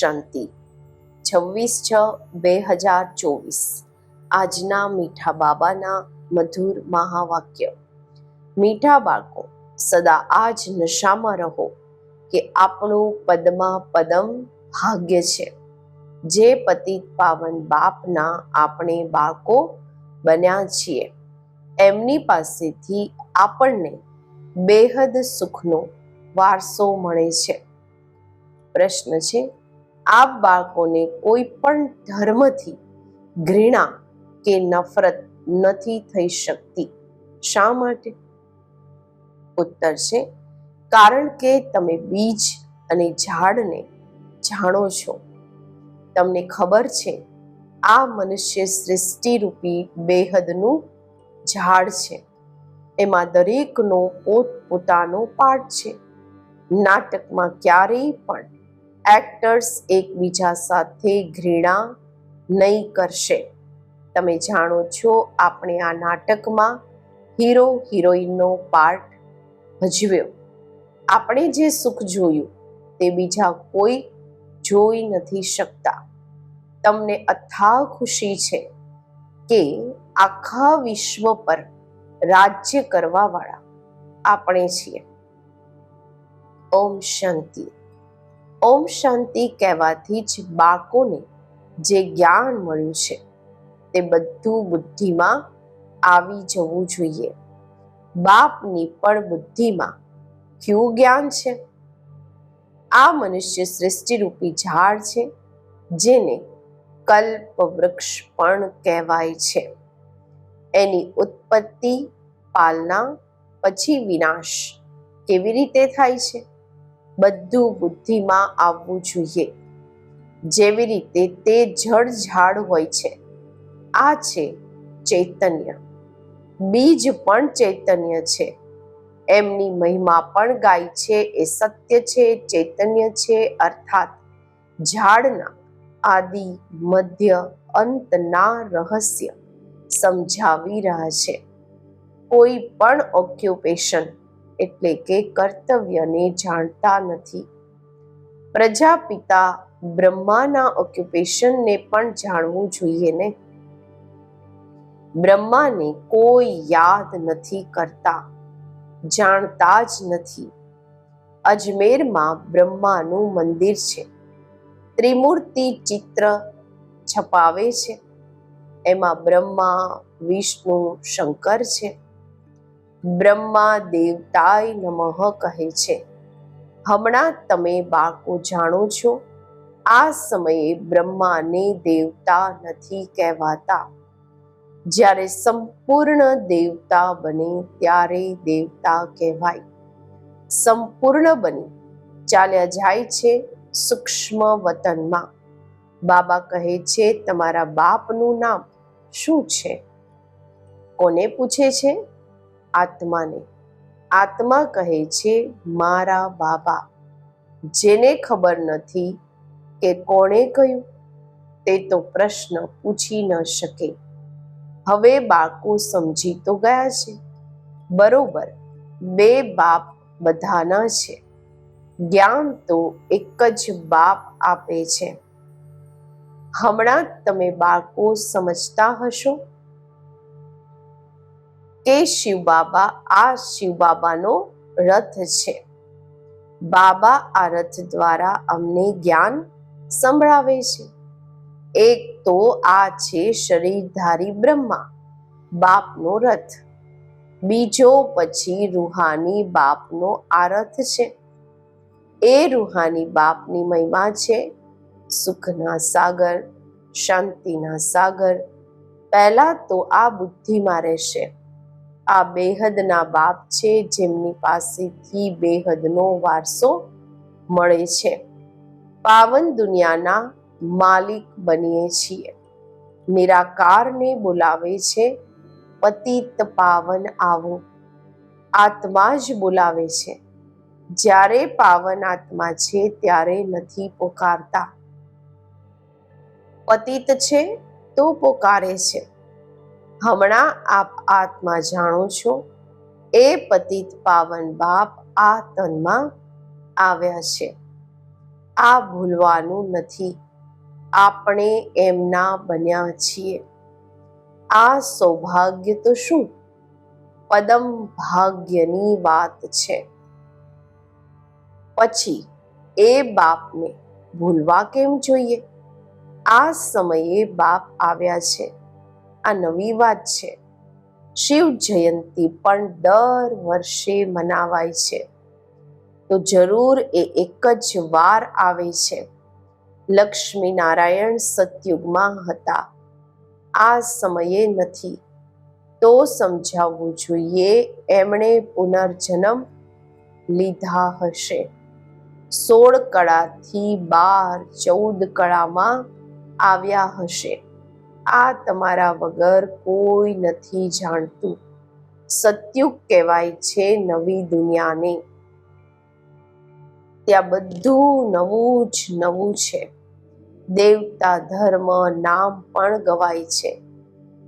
શાંતિ. છવ્વીસ છ, બે હજાર ચોવીસ. આજના મીઠા બાબાના મધુર મહાવાક્ય. મીઠા બાળકો, સદા આજ નશામાં રહો કે આપણું પદમાં પદમ ભાગ્ય છે. જે પતિત પાવન બાપના આપણે બાળકો બન્યા છીએ. એમની પાસેથી આપણને બેહદ સુખનો વારસો મળે છે. પ્રશ્ન છે આપ બાળકોને કોઈ પણ ધર્મથી ઘૃણા કે નફરત નથી થઈ શકતી. શા માટે? ઉત્તર છે, કારણ કે તમે બીજ અને ઝાડને જાણો છો. તમને ખબર છે, આ મનુષ્ય સૃષ્ટિરૂપી બેહદનું ઝાડ છે. એમાં દરેકનો પોતપોતાનો પાઠ છે. નાટકમાં ક્યારેય પણ એક્ટર્સ એકબીજા સાથે ઘૃણા નહીં કરશે. તમે જાણો છો, આપણે આ નાટકમાં હીરો હિરોઈનનો પાર્ટ ભજવ્યો. આપણે જે સુખ જોયું, તે બીજા કોઈ જોઈ નથી શકતા. તમને અથાહ ખુશી છે કે આખા વિશ્વ પર રાજ્ય કરવાવાળા આપણે છીએ. ઓમ શાંતિ. ઓમ શાંતિ કહેવાથી જ બાળકોને જે જ્ઞાન મળ્યું છે, તે બધું બુદ્ધિમાં આવી જવું જોઈએ. બાપની પણ બુદ્ધિમાં કયું જ્ઞાન છે? આ મનુષ્ય સૃષ્ટિરૂપી ઝાડ છે, જેને કલ્પ વૃક્ષ પણ કહેવાય છે. એની ઉત્પત્તિ પાલના પછી વિનાશ કેવી રીતે થાય છે? બધું બુદ્ધિમાં આવવું જોઈએ. જેવી રીતે તે જળ ઝાડ હોય છે, આ છે ચૈતન્ય. બીજ પણ ચૈતન્ય છે. એમની મહિમા પણ ગાય છે, એ સત્ય છે, ચૈતન્ય છે, અર્થાત ઝાડના આદિ, મધ્ય, અંતના રહસ્ય સમજાવી રહ્યા છે. કોઈ પણ ઓક્યુપેશન એટલે કે કર્તવ્યને જાણતા નથી. પ્રજાપિતા બ્રહ્માના ઓક્યુપેશનને પણ જાણવું જોઈએ ને. બ્રહ્માને કોઈ યાદ નથી કરતા, જાણતા જ નથી. અજમેરમાં બ્રહ્માનું મંદિર છે. ત્રિમૂર્તિ ચિત્ર છપાવે છે. એમાં બ્રહ્મા, વિષ્ણુ, શંકર છે. બ્રહ્મા દેવતાય નમઃ કહે છે. હમણાં તમે બાળકો જાણો છો, આ સમયે બ્રહ્માને દેવતા નથી કહેવાતા. જ્યારે સંપૂર્ણ દેવતા બને ત્યારે દેવતા કહેવાય. સંપૂર્ણ બની, ચાલ્યા જાય છે સૂક્ષ્મ વતનમાં. બાબા કહે છે, તમારા બાપનું નામ શું છે? કોને પૂછે છે? આત્માને. આત્મા કહે છે, મારા બાબા. જેને ખબર નથી કે કોણે કહ્યું, તે તો પ્રશ્ન પૂછી ન શકે. હવે બાળકો સમજી તો ગયા છે. બરોબર, બે બાપ બધાના છે. જ્ઞાન તો એક જ બાપ આપે છે. હમણાં તમે બાળકો સમજતા હશો? કે શિવ બાબા, આ શિવ બાબાનો રથ છે. બાબા આ રથ દ્વારા અમને જ્ઞાન સંભળાવે છે. એક તો આ છે શરીરધારી બ્રહ્મા, બાપનો રથ. બીજો પછી રૂહાની બાપનો આ રથ છે. એ રૂહાની બાપની મહિમા છે સુખના સાગર, શાંતિના સાગર. પહેલા તો આ બુદ્ધિમાં રહેશે. આ બેહદના બાપ છે, જેમની પાસેથી બેહદનો વારસો મળે છે. પાવન દુનિયાના માલિક બનીએ છીએ. નિરાકારને બોલાવે છે, પતિત પાવન આવો. આત્મા જ બોલાવે છે. જ્યારે પાવન આત્મા છે, ત્યારે નથી પોકારતા. પતિત છે, તો પોકારે છે. હમણાં આપ આત્મા જાણો છો. એ પતિત પાવન બાપ આ તનમાં આવ્યા છે. આ ભૂલવાનું નથી. આપણે એમના બન્યા છીએ. આ સૌભાગ્ય તો શું? પદમ ભાગ્યની વાત છે. પછી એ બાપને ભૂલવા કેમ જોઈએ? આ સમયે બાપ આવ્યા છે. આ નવી વાત છે. શિવ જયંતી પણ દર વર્ષે મનાવાય છે. તો જરૂર એ એક જ વાર આવે છે. લક્ષ્મી નારાયણ સતયુગમાં હતા. આ સમયે નથી. તો સમજાવવું જોઈએ એમણે પુનર્જન્મ લીધા હશે. સોળ કળાથી બાર ચૌદ કળામાં આવ્યા હશે. આ તમારા વગર કોઈ નથી જાણતું. સત્યુગ કહેવાય છે નવી દુનિયાને. ત્યાં બધું નવું જ નવું છે. દેવતા ધર્મ નામ પણ ગવાય છે.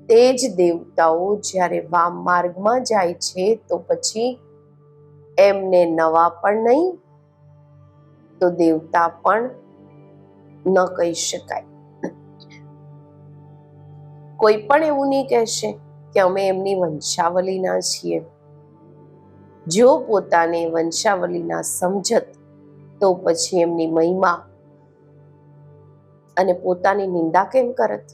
તે જ દેવતાઓ જ્યારે વામ માર્ગમાં જાય છે તો પછી એમને નવા પણ નહીં, તો દેવતા પણ ન કહી શકાય. કોઈ પણ એવું નહીં કહેશે કે અમે એમની વંશાવલીના છીએ. જો પોતાને વંશાવલીના સમજત, તો પછી એમની મહિમા અને પોતાની નિંદા કેમ કરત?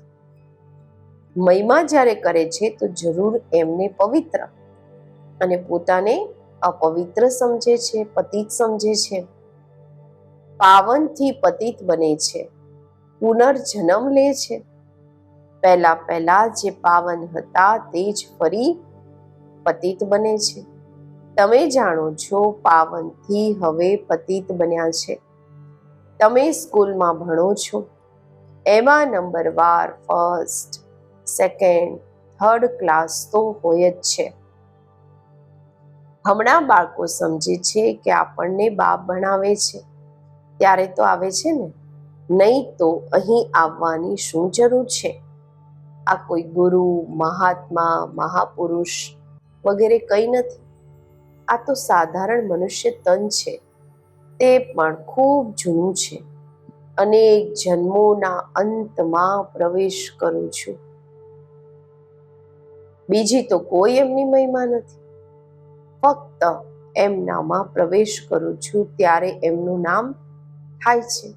મહિમા જ્યારે કરે છે, તો જરૂર એમને પવિત્ર અને પોતાને અપવિત્ર સમજે છે, પતિત સમજે છે. પાવનથી પતિત બને છે, પુનર્જન્મ લે છે. પહેલા પહેલા જે પાવન હતા તે જ ફરી પતિત બને છે. તમે જાણો છો પાવનથી હવે પતિત બન્યા છે. તમે સ્કૂલમાં ભણો છો. એમાં નંબર વાર, ફર્સ્ટ, સેકન્ડ, થર્ડ ક્લાસ તો હોય જ છે. હમણાં બાળકો સમજે છે કે આપણને બાપ ભણાવે છે. ત્યારે તો આવે છે ને? નહીં તો અહીં આવવાની શું જરૂર છે? આ કોઈ ગુરુ, મહાત્મા, મહાપુરુષ વગેરે કંઈ નથી. આ તો સાધારણ મનુષ્ય તન છે. તે પણ ખૂબ જૂનું છે. અનેક જન્મોના અંતમાં પ્રવેશ કરું છું. બીજી તો કોઈ એમની મહિમા નથી. ફક્ત એમનામાં પ્રવેશ કરું છું ત્યારે એમનું નામ થાય છે.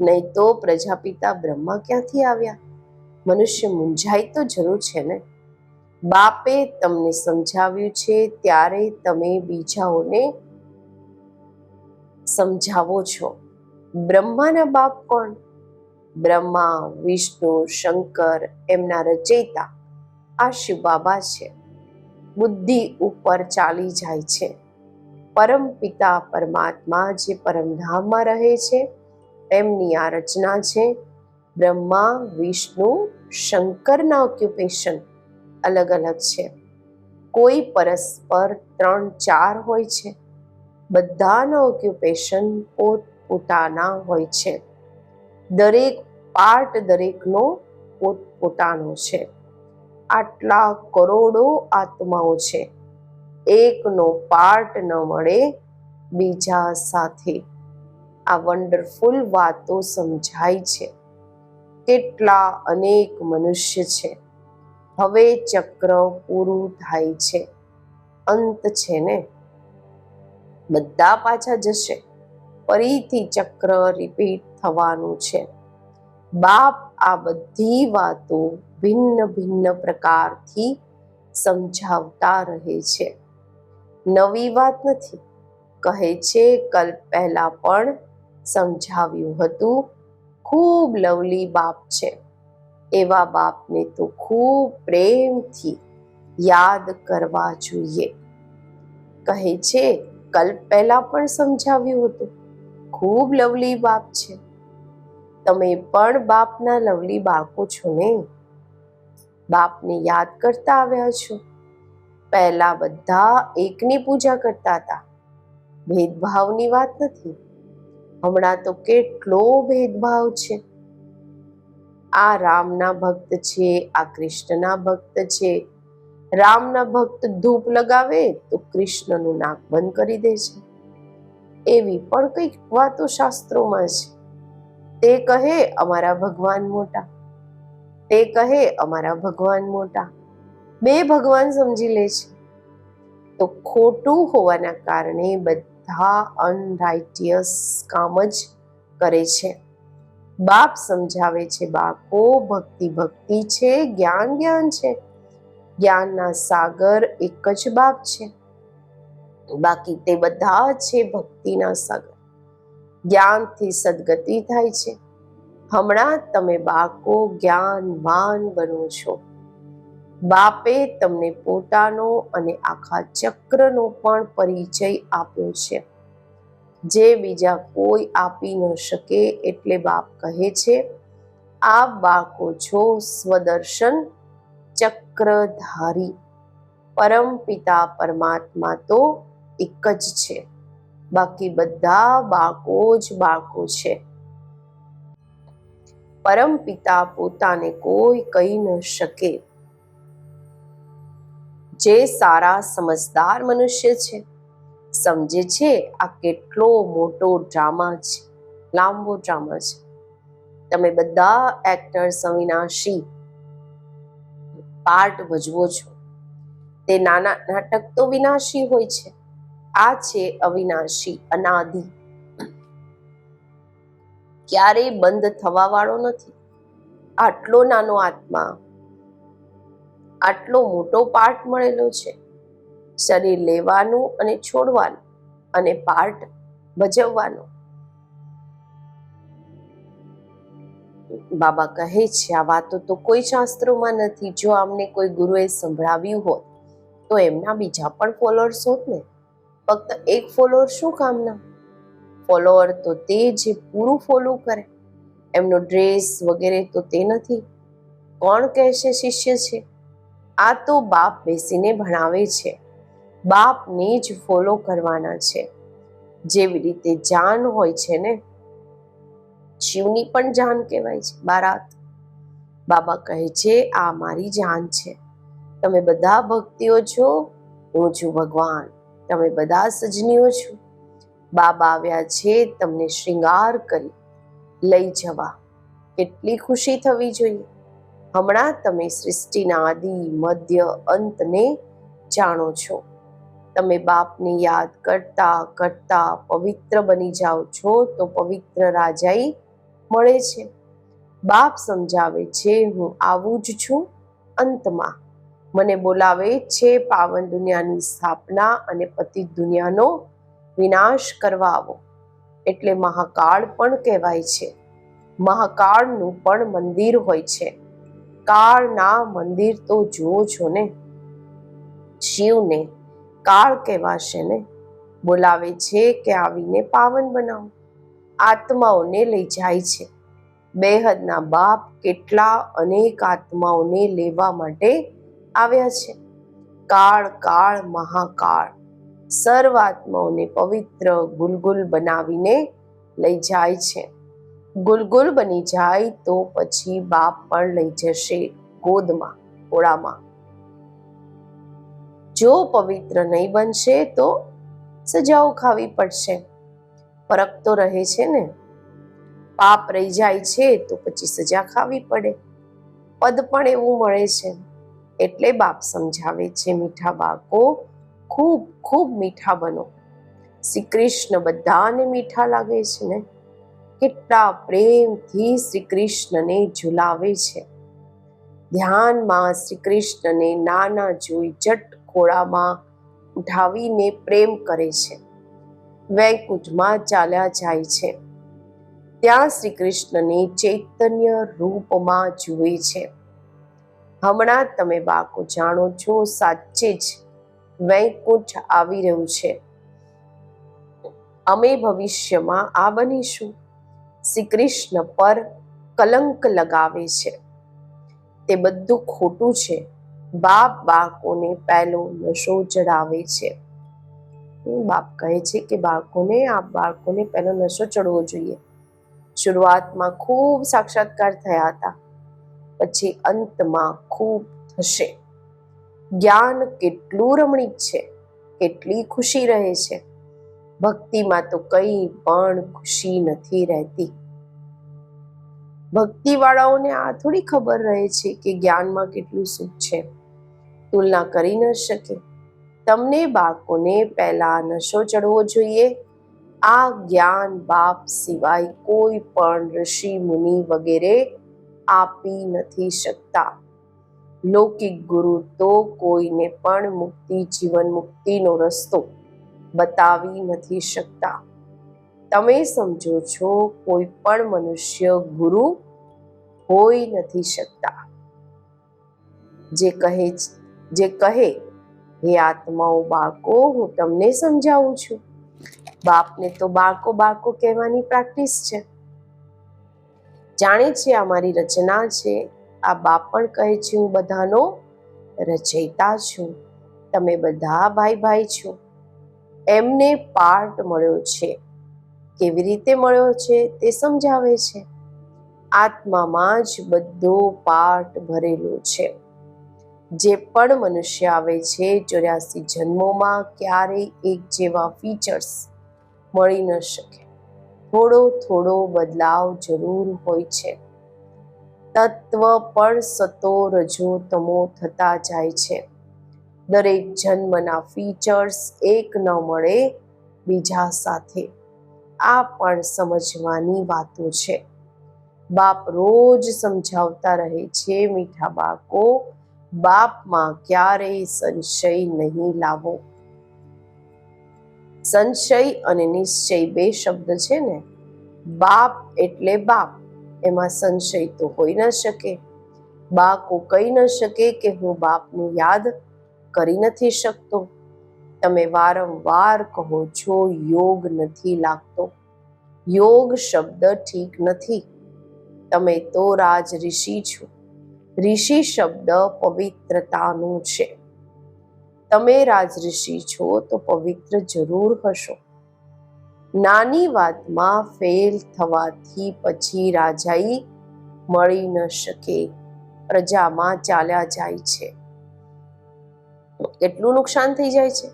નહીં તો પ્રજાપિતા બ્રહ્મા ક્યાંથી આવ્યા? મનુષ્ય મૂંઝાય તો જરૂર છે ને? બાપે તમને સમજાવ્યું છે, ત્યારે તમે બીજાઓને સમજાવો છો. બ્રહ્માના બાપ કોણ? બ્રહ્મા, વિષ્ણુ, શંકર, એમના રચયિતા આ શિવ બાબા છે. બુદ્ધિ ઉપર ચાલી જાય છે. પરમ પિતા પરમાત્મા જે પરમધામમાં રહે છે, એમની આ રચના છે બ્રહ્મા, વિષ્ણુ, શંકરના ઓક્યુપેશન અલગ અલગ છે. કોઈ પરસ્પર ત્રણ ચાર હોય છે. બધાના ઓક્યુપેશન પોત પોતાના હોય છે. દરેક પાર્ટ દરેકનો પોત પોતાનો છે. આટલા કરોડો આત્માઓ છે. એકનો પાર્ટ ન મળે, બીજા સાથે. આ વન્ડરફુલ વાતો સમજાય છે. કેટલા અનેક મનુષ્ય છે. હવે ચક્ર પૂરું થાય છે. અંત છે ને? બધા પાછા જશે. ફરીથી ચક્ર રિપીટ થવાનું છે. બાપ આ બધી વાતો ભિન્ન ભિન્ન પ્રકારથી સમજાવતા રહે છે. નવી વાત નથી. કહે છે કલ્પ પહેલા પણ સમજાવ્યું હતું. ખૂબ લવલી બાપ છે. એવા બાપને તો ખૂબ પ્રેમથી યાદ કરવા જોઈએ. કહે છે, કલ્પ પહેલા પણ સમજાવ્યું હતું. ખૂબ લવલી બાપ છે. તમે પણ બાપના લવલી બાળકો છો ને? બાપને યાદ કરતા આવ્યા છો? પહેલા બધા એકની પૂજા કરતા હતા. ભેદભાવની વાત નથી. હમણાં તો કેટલો ભેદભાવ છે. આ રામના ભક્ત છે, આ કૃષ્ણના ભક્ત છે. રામના ભક્ત ધૂપ લગાવે તો કૃષ્ણનું નાક બંધ કરી દે છે. એવી પણ કંઈક વાતો શાસ્ત્રોમાં છે. તે કહે અમારા ભગવાન મોટા. તે કહે અમારા ભગવાન મોટા. બે ભગવાન સમજી લે છે. તો ખોટું હોવાના કારણે બધા અનરાઇટિયસ કામ જ કરે છે. બાપ સમજાવે છે, બાળકો, ભક્તિ ભક્તિ છે, જ્ઞાન જ્ઞાન છે. જ્ઞાનના સાગર એક જ બાપ છે. બાકી તે બધા છે ભક્તિના સાગર. જ્ઞાનથી સદગતિ થાય છે. હમણાં તમે બાળકો જ્ઞાનવાન બનો છો. બાપે તમને પોતાનો અને આખા ચક્રનો પણ પરિચય આપ્યો છે. જે બીજા કોઈ આપી ન શકે એટલે બાપ કહે છે આ બાળકો છો સ્વદર્શન ચક્રધારી. પરમ પિતા પરમાત્મા તો એક જ છે. બાકી બધા બાળકો જ બાળકો છે. પરમ પિતા પોતાને કોઈ કહી ન શકે. જે સારા સમજદાર મનુષ્ય છે. સમજે છે આ કેટલો મોટો ડ્રામા છે, લાંબો ડ્રામા છે. તમે બધા એક્ટર્સ અવિનાશી પાર્ટ ભજવો છો. તે નાના નાટક તો વિનાશી હોય છે. આ છે અવિનાશી, અનાદિ. ક્યારેય બંધ થવા વાળો નથી. આટલો નાનો આત્મા આટલો મોટો પાર્ટ મળેલો છે. શરીર લેવાનું અને છોડવાનું અને પાર્ટ ભજવવાનું. બાબા કહે છે, આ વાતો તો કોઈ શાસ્ત્રોમાં નથી. જો આમને કોઈ ગુરુએ સંભળાવ્યું હોત, તો એમના બીજા પણ ફોલોઅર્સ હોત ને. ફક્ત એક ફોલોઅર શું કામના? ફોલોઅર તો તે જે પૂરું ફોલો કરે. એમનો ડ્રેસ વગેરે તો તે નથી. કોણ કહેશે શિષ્ય છે? આ તો બાપ બેસીને ભણાવે છે. બાપને જ ફોલો કરવાના છે. જેવી રીતે જાન હોય છે ને શિવની પણ જાન કહેવાય છે, બારાત. બાબા કહે છે, આ મારી જાન છે. તમે બધા ભક્તિઓ છો, હું છું ભગવાન. તમે બધા સજનીઓ છો. બાબા આવ્યા છે, તમને શ્રૃંગાર કરી લઈ જવા. કેટલી ખુશી થવી જોઈએ. હમણાં તમે સૃષ્ટિના આદિ, મધ્ય, અંતને જાણો છો. તમે બાપને યાદ કરતા કરતા પવિત્ર બની જાઓ છો તો પવિત્ર રાજાઈ મળે છે. બાપ સમજાવે છે, હું આવું જ છું અંતમાં. મને બોલાવે છે પાવન દુનિયાની સ્થાપના અને પતિત દુનિયાનો વિનાશ કરવા આવો. એટલે મહાકાળ પણ કહેવાય છે. મહાકાળનું પણ મંદિર હોય છે. કાળના મંદિર તો જુઓ છો ને? શિવને કાળ કહેવાશે ને? બોલાવે છે કે આવીને પાવન બનાવો. આત્માઓને લઈ જાય છે. બેહદના બાપ કેટલા અનેક આત્માઓને લેવા માટે આવ્યા છે. કાળ કાળ, મહાકાળ. સર્વ આત્માઓને પવિત્ર ગુલગુલ બનાવીને લઈ જાય છે. ગુલગુલ બની જાય તો પછી બાપ પણ લઈ જશે ગોદમાં, ઓળામાં. જો પવિત્ર નહીં બનશે તો સજાઓ ખાવી પડશે. ફરક તો રહે છે ને. પાપ રહી જાય છે તો પછી સજા ખાવી પડે. પદ પણ એવું મળે છે. એટલે બાપ સમજાવે છે, મીઠા બાળકો, ખૂબ ખૂબ મીઠા બનો. શ્રી કૃષ્ણ બધાને મીઠા લાગે છે ને. કેટલા પ્રેમથી શ્રી કૃષ્ણને ઝુલાવે છે. ધ્યાનમાં શ્રી કૃષ્ણને નાના જોઈ જટ ખોળામાં ઉઠાવીને પ્રેમ કરે છે. વૈકુંઠમાં ચાલ્યા જાય છે. ત્યાં શ્રી કૃષ્ણને ચૈતન્ય રૂપમાં જુએ છે. હમણાં તમે બાળકો જાણો છો, સાચે જ વૈકુંઠ આવી રહ્યું છે. અમે ભવિષ્યમાં આ બનીશું. શ્રી કૃષ્ણ પર કલંક લગાવે છે. તે બધું ખોટું છે. બાપ બાળકોને પહેલો નશો ચડાવે છે. બાપ કહે છે કે બાળકોને, આ બાળકોને પહેલો નશો ચડવો જોઈએ. શરૂઆતમાં ખૂબ સાક્ષાત્કાર થયા હતા. પછી અંતમાં ખૂબ થશે. જ્ઞાન કેટલું રમણીક છે, કેટલી ખુશી રહે છે. ભક્તિમાં તો કંઈ પણ ખુશી નથી રહેતી. ભક્તિ વાળાઓને આ થોડી ખબર રહે છે કે જ્ઞાનમાં કેટલું સુખ છે. તુલના કરી ન શકે. તમને બાળકોને પહેલા નશો ચડવો જોઈએ. આ જ્ઞાન બાપ સિવાય કોઈ પણ ઋષિ, મુનિ વગેરે આપી નથી શકતા. લૌકિક ગુરુ તો કોઈને પણ મુક્તિ, જીવન મુક્તિનો રસ્તો બતાવી નથી શકતા. તમે સમજો છો, કોઈ પણ મનુષ્ય ગુરુ હોઈ નથી શકતા. જે કહે જે કહે, હે આત્માઓ, બાળકો, હું તમને સમજાવું છું. બાપને તો બાળકો બાળકો કહેવાની પ્રેક્ટિસ છે. જાણે છે આ મારી રચના છે. આ બાપ પણ કહે છે, હું બધાનો રચયિતા છું. તમે બધા ભાઈ ભાઈ છો. એમને પાર્ટ મળ્યો છે. કેવી રીતે મળ્યો છે તે સમજાવે છે. આત્મામાં જ બધો પાર્ટ ભરેલો છે. જે પણ મનુષ્ય આવે છે ચોર્યાસી જન્મોમાં ક્યારેય એક જેવા ફીચર્સ મળી ન શકે. થોડો થોડો બદલાવ જરૂર હોય છે. તત્વ પણ સતો રજો તમો થતા જાય છે. દરેક જન્મના ફીચર્સ એક ન મળે બીજા સાથે. આ પણ સમજવાની વાતો છે. બાપ રોજ સમજાવતા રહે છે, મીઠા બાળકો, બાપમાં ક્યારેય સંશય નહીં લાવો. સંશય અને નિશ્ચય બે શબ્દ છે ને? બાપ એટલે બાપ. એમાં સંશય તો હોઈ ન શકે. બાકો કહી ન શકે કે હું બાપને યાદ કરી નથી શકતો. તમે વારંવાર કહો છો, યોગ નથી લાગતો. યોગ શબ્દ ઠીક નથી. તમે તો રાજ ઋષિ છો. ઋષિ શબ્દ પવિત્રતાનું છે. તમે રાજઋષિ છો તો પવિત્ર જરૂર હશો. નાની વાતમાં ફેલ થવાથી પછી રાજાઈ મળી ન શકે. પ્રજામાં ચાલ્યા જાય છે. કેટલું નુકસાન થઈ જાય છે.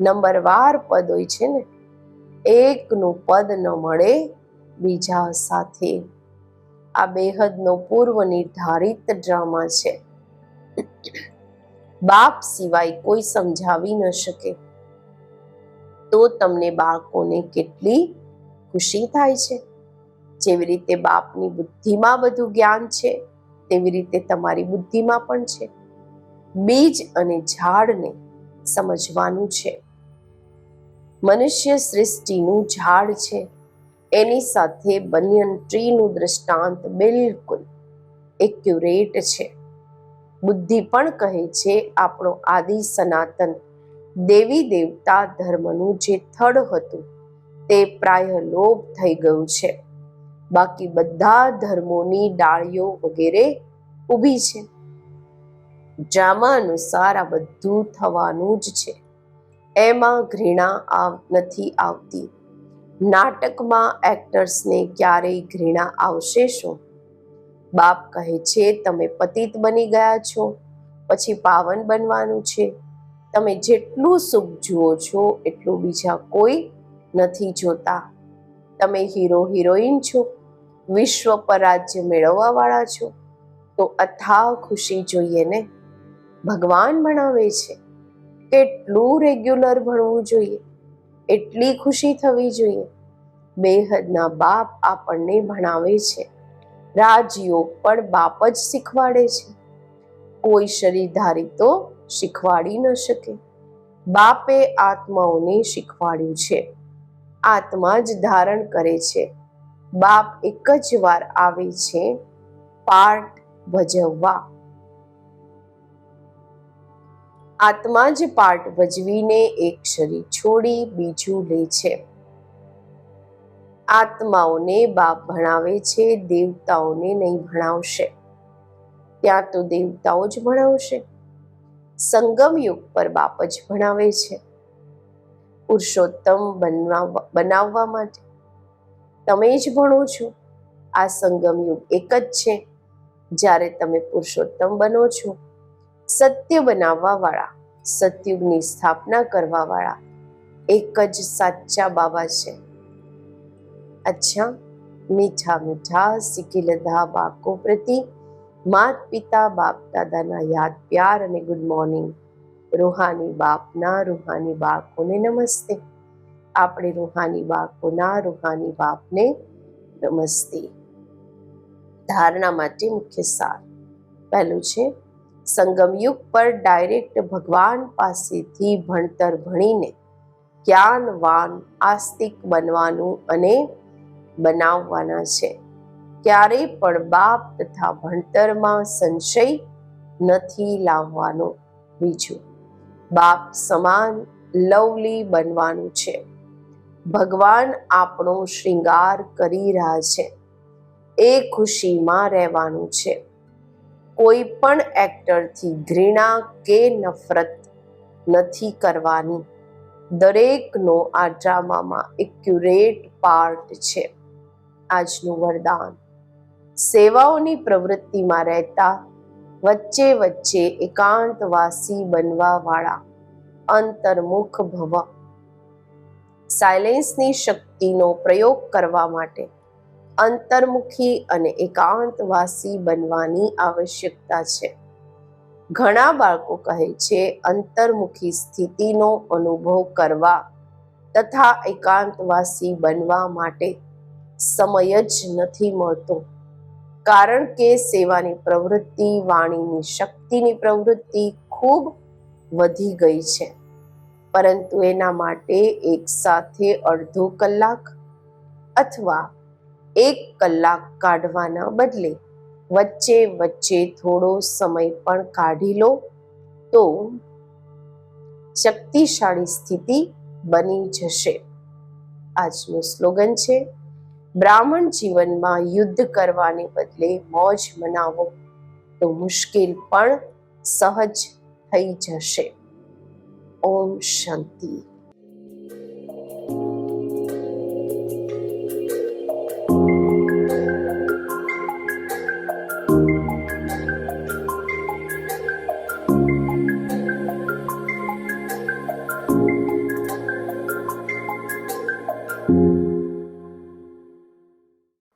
નંબરવાર પદ હોય છે ને, એકનું પદ ન મળે બીજા સાથે. આ બેહદનો પૂર્વ નિર્ધારિત ડ્રામા છે. બાપ સિવાય કોઈ સમજાવી ન શકે. તો તમને બાળકોને કેટલી ખુશી થાય છે. જેવી રીતે બાપની બુદ્ધિમાં બધું જ્ઞાન છે, તેવી રીતે તમારી બુદ્ધિમાં પણ છે. બીજ અને ઝાડને સમજવાનું છે. મનુષ્ય સૃષ્ટિનું ઝાડ છે. એની સાથે બનિયન ટ્રીનું દ્રષ્ટાંત બિલકુલ એક્યુરેટ છે. બુદ્ધિ પણ કહે છે આપણો આદિ સનાતન દેવી દેવતા ધર્મનું જે થડ હતું તે પ્રાય લોપ થઈ ગયું છે. બાકી બધા ધર્મોની ડાળીઓ વગેરે ઊભી છે. ડ્રામા અનુસાર આ બધું થવાનું જ છે. એમાં ઘૃણા આવ, નથી આવતી. નાટકમાં એક્ટર્સને ક્યારેય ઘૃણા આવશે શું? બાપ કહે છે, તમે પતિત બની ગયા છો. પછી પાવન બનવાનું છે. તમે જેટલું સુખ જુઓ છો, એટલું બીજા કોઈ નથી જોતા. તમે હીરો, હિરોઈન છો. વિશ્વ પર રાજ્ય મેળવવા વાળા છો. તો અથા ખુશી જોઈએ ને? ભગવાન ભણાવે છે. કેટલું રેગ્યુલર ભણવું જોઈએ. એટલી ખુશી થવી જોઈએ. બેહદના બાપ આપણને ભણાવે છે. રાજયોગ પણ બાપ જ શીખવાડે છે. કોઈ શરીરધારી તો શીખવાડી ન શકે. બાપે આત્માઓને શીખવાડ્યું છે. આત્મા જ ધારણ કરે છે. બાપ એક જ વાર આવે છે. પાઠ ભજવવા. આત્મા જ પાઠ ભજવીને એક શરીર છોડી બીજું લે છે. આત્માઓને બાપ ભણાવે છે, દેવતાઓને નહીં ભણાવશે. ત્યાં તો દેવતાઓ જ ભણાવશે. સંગમ યુગ પર બાપ જ ભણાવે છે. પુરુષોત્તમ બનાવવા માટે. તમે જ ભણો છો. આ સંગમ યુગ એક જ છે. જ્યારે તમે પુરુષોત્તમ બનો છો. સત્ય બનાવવા વાળા સતયુગની સ્થાપના કરવા વાળા એક જ સાચા બાબા છે. અચ્છા, મીઠા મીઠા શીખી લીધા બાળકો પ્રતિ, માત પિતા, બાપ દાદાના યાદ પ્યાર અને ગુડ મોર્નિંગ રૂહાની બાપના રૂહાની બાળકોને નમસ્તે. આપણે રૂહાની બાળકોના રૂહાની બાપને નમસ્તે. ધારણા માટે મુખ્ય સાર. પહેલું છે સંગમયુગ પર ડાયરેક્ટ ભગવાન પાસેથી ભણતર ભણીને જ્ઞાનવાન આસ્તિક બનવાનું અને બનાવવાના છે. ક્યારેય પણ બાપ તથા ભણતરમાં સંશય નથી લાવવાનો. બીજું, બાપ સમાન લવલી બનવાનું છે. ભગવાન આપણો શ્રીંગાર કરી રહ્યા છે. એ ખુશીમાં રહેવાનું છે. કોઈ પણ એક્ટરથી ઘૃણા કે નફરત નથી કરવાની. દરેકનો આ ડ્રામામાં એક્યુરેટ પાર્ટ છે. આજનું વરદાન. સેવાઓની પ્રવૃત્તિમાં રહેતા વચ્ચે વચ્ચે એકાંતવાસી બનવાવાળા અંતર્મુખ ભવ. સાયલેન્સની શક્તિનો પ્રયોગ કરવા માટે અંતર્મુખી અને એકાંતવાસી બનવાની આવશ્યકતા છે. ઘણા બાળકો કહે છે, અંતર્મુખી સ્થિતિનો અનુભવ કરવા તથા એકાંતવાસી બનવા માટે સમય જ નથી મળતો. કારણ કે સેવાની પ્રવૃત્તિ, વાણીની શક્તિની પ્રવૃત્તિ ખૂબ વધી ગઈ છે. પરંતુ એના માટે એક સાથે અડધો કલાક અથવા એક કલાક કાઢવાના બદલે વચ્ચે વચ્ચે થોડો સમય પણ કાઢી લો તો શક્તિશાળી સ્થિતિ બની જશે. આજનું સ્લોગન છે, બ્રાહ્મણ જીવનમાં યુદ્ધ કરવાને બદલે મોજ મનાવો તો મુશ્કેલ પણ સહજ થઈ જશે. ઓમ શાંતિ.